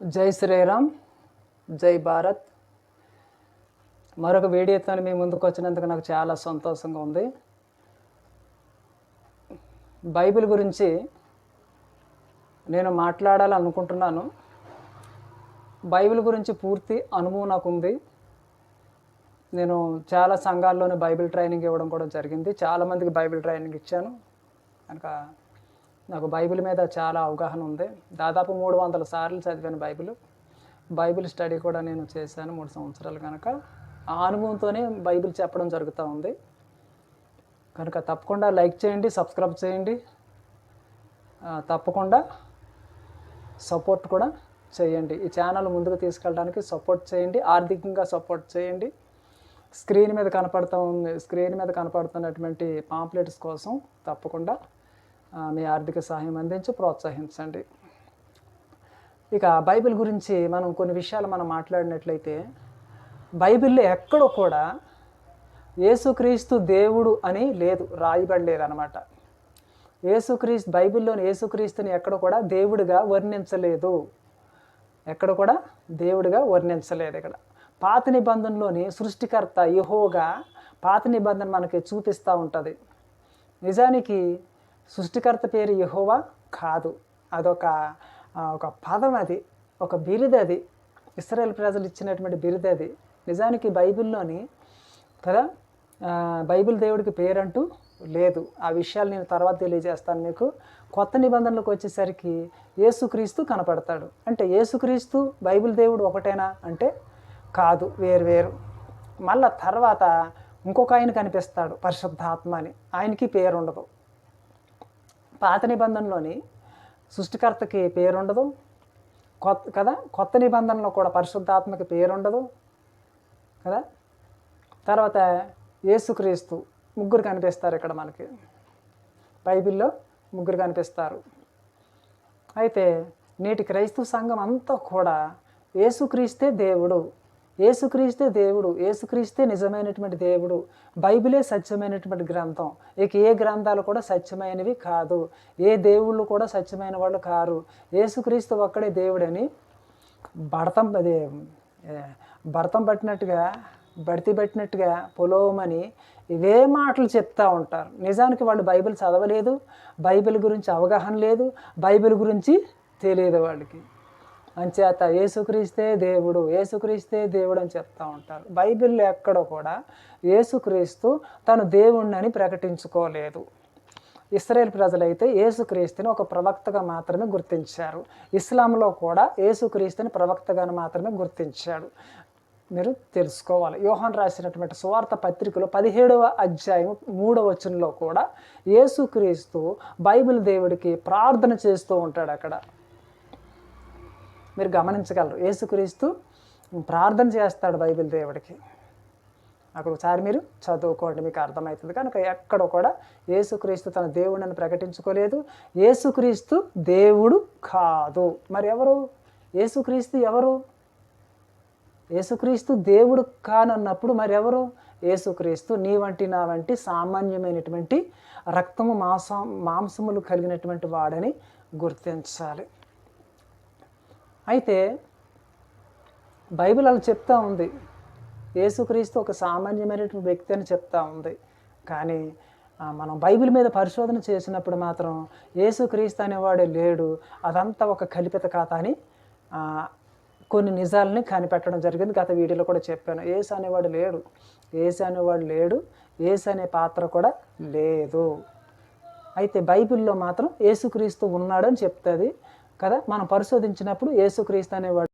జై శ్రీరామ్ జై భారత్. మరొక వీడియోతో మీ ముందుకు వచ్చినందుకు నాకు చాలా సంతోషంగా ఉంది. బైబిల్ గురించి నేను మాట్లాడాలనుకుంటున్నాను. బైబిల్ గురించి పూర్తి అనుభవం నాకు ఉంది. నేను చాలా సంఘాల్లోనే బైబిల్ ట్రైనింగ్ ఇవ్వడం కూడా జరిగింది. చాలామందికి బైబిల్ ట్రైనింగ్ ఇచ్చాను. కనుక నాకు బైబిల్ మీద చాలా అవగాహన ఉంది. దాదాపు మూడు వందల సార్లు చదివాను బైబిల్. బైబిల్ స్టడీ కూడా నేను చేశాను మూడు సంవత్సరాలు కనుక ఆ అనుభవంతోనే బైబిల్ చెప్పడం జరుగుతూ ఉంది. కనుక తప్పకుండా లైక్ చేయండి సబ్స్క్రైబ్ చేయండి. తప్పకుండా సపోర్ట్ కూడా చేయండి. ఈ ఛానల్ ముందుకు తీసుకెళ్ళడానికి సపోర్ట్ చేయండి ఆర్థికంగా సపోర్ట్ చేయండి. స్క్రీన్ మీద కనపడుతూ ఉంది స్క్రీన్ మీద కనపడుతున్నటువంటి పాంప్లెట్స్ కోసం తప్పకుండా మీ ఆర్థిక సహాయం అందించి ప్రోత్సహించండి. ఇక బైబిల్ గురించి మనం కొన్ని విషయాలు మనం మాట్లాడినట్లయితే బైబిల్లో ఎక్కడో కూడా యేసుక్రీస్తు దేవుడు అని లేదు రాయబడలేదు అనమాట యేసుక్రీస్తు బైబిల్లోని యేసుక్రీస్తుని ఎక్కడ కూడా దేవుడిగా వర్ణించలేదు. ఎక్కడ కూడా దేవుడిగా వర్ణించలేదు ఇక్కడ. పాత నిబంధనలోని సృష్టికర్త యహోగా పాత నిబంధన మనకి చూపిస్తూ ఉంటుంది. నిజానికి సృష్టికర్త పేరు యహోవా కాదు. అదొక ఒక పదం అది. ఒక బిరుదు అది. ఇస్రాయేల్ ప్రజలు ఇచ్చినటువంటి బిరుదు అది. నిజానికి బైబిల్లోని కదా బైబిల్ దేవుడికి పేరంటూ లేదు. ఆ విషయాలు నేను తర్వాత తెలియజేస్తాను మీకు. కొత్త నిబంధనలకు వచ్చేసరికి యేసుక్రీస్తు కనపడతాడు. అంటే యేసుక్రీస్తు బైబిల్ దేవుడు ఒకటేనా అంటే కాదు వేరు వేరు. మళ్ళా తర్వాత ఇంకొక ఆయన కనిపిస్తాడు పరిశుద్ధాత్మ అని. ఆయనకి పేరు ఉండదు పాత నిబంధనలోని సృష్టికర్తకి పేరుండదు. కొత్త కదా? కొత్త నిబంధనలో కూడా పరిశుద్ధాత్మకి పేరుండదు. కదా? తర్వాత యేసుక్రీస్తు ముగ్గురు కనిపిస్తారు ఇక్కడ మనకి. బైబిల్లో ముగ్గురు కనిపిస్తారు. అయితే నేటి క్రైస్తవ సంఘం అంతా కూడా యేసుక్రీస్తే దేవుడు. ఏసుక్రీస్తే దేవుడు ఏసుక్రీస్తే నిజమైనటువంటి దేవుడు బైబిలే సత్యమైనటువంటి గ్రంథం. ఇక ఏ గ్రంథాలు కూడా సత్యమైనవి కాదు. ఏ దేవుళ్ళు కూడా సత్యమైన వాళ్ళు కారు. ఏసుక్రీస్తు ఒక్కడే దేవుడని భర్తం అదే భరతం భర్తం పట్టినట్టుగా బడితి పెట్టినట్టుగా పొలోమని ఇవే మాటలు చెప్తూ ఉంటారు. నిజానికి వాళ్ళు బైబిల్ చదవలేదు బైబిల్ గురించి అవగాహన లేదు బైబిల్ గురించి తెలియదు వాళ్ళకి. అంచేత ఏసుక్రీస్తే దేవుడు ఏసుక్రీస్తే దేవుడు అని చెప్తూ ఉంటారు. బైబిల్లో ఎక్కడో కూడా ఏసుక్రీస్తు తను దేవుణ్ణని ప్రకటించుకోలేదు. ఇస్రాయేల్ ప్రజలైతే ఏసుక్రీస్తుని ఒక ప్రవక్తగా మాత్రమే గుర్తించారు. ఇస్లాంలో కూడా ఏసుక్రీస్తుని ప్రవక్తగా మాత్రమే గుర్తించాడు. మీరు తెలుసుకోవాలి. యోహాన్ రాసినటువంటి సువార్త పత్రికలో పదిహేడవ అధ్యాయం మూడవ వచనంలో కూడా యేసుక్రీస్తు బైబిల్ దేవుడికి ప్రార్థన చేస్తూ ఉంటాడు అక్కడ. మీరు గమనించగలరు. యేసుక్రీస్తు ప్రార్థన చేస్తాడు బైబిల్ దేవుడికి. అక్కడ ఒకసారి మీరు చదువుకోండి మీకు అర్థమవుతుంది. కనుక ఎక్కడ కూడా యేసుక్రీస్తు తన దేవుడిని ప్రకటించుకోలేదు. యేసుక్రీస్తు దేవుడు కాదు. మరి ఎవరు? యేసుక్రీస్తు ఎవరు? యేసుక్రీస్తు దేవుడు కానన్నప్పుడు మరి ఎవరు? యేసుక్రీస్తు నీ వంటి నా వంటి సామాన్యమైనటువంటి రక్తము మాంసం మాంసములు కలిగినటువంటి వాడని గుర్తించాలి. అయితే బైబిల్ అలా చెప్తా ఉంది. యేసుక్రీస్తు ఒక సామాన్యమైనటువంటి వ్యక్తి అని చెప్తా ఉంది. కానీ మనం బైబిల్ మీద పరిశోధన చేసినప్పుడు మాత్రం యేసుక్రీస్తు అనేవాడే లేడు. అదంతా ఒక కల్పిత కథ అని కొన్ని నిజాలని కనిపెట్టడం జరిగింది. గత వీడియోలో కూడా చెప్పాను. ఏసు అనేవాడు లేడు. ఏసు అనేవాడు లేడు. ఏసు అనే పాత్ర కూడా లేదు. అయితే బైబిల్లో మాత్రం యేసుక్రీస్తు ఉన్నాడని చెప్తుంది. కదా? మనం పరిశోధించినప్పుడు యేసుక్రీస్తు అనేవాడు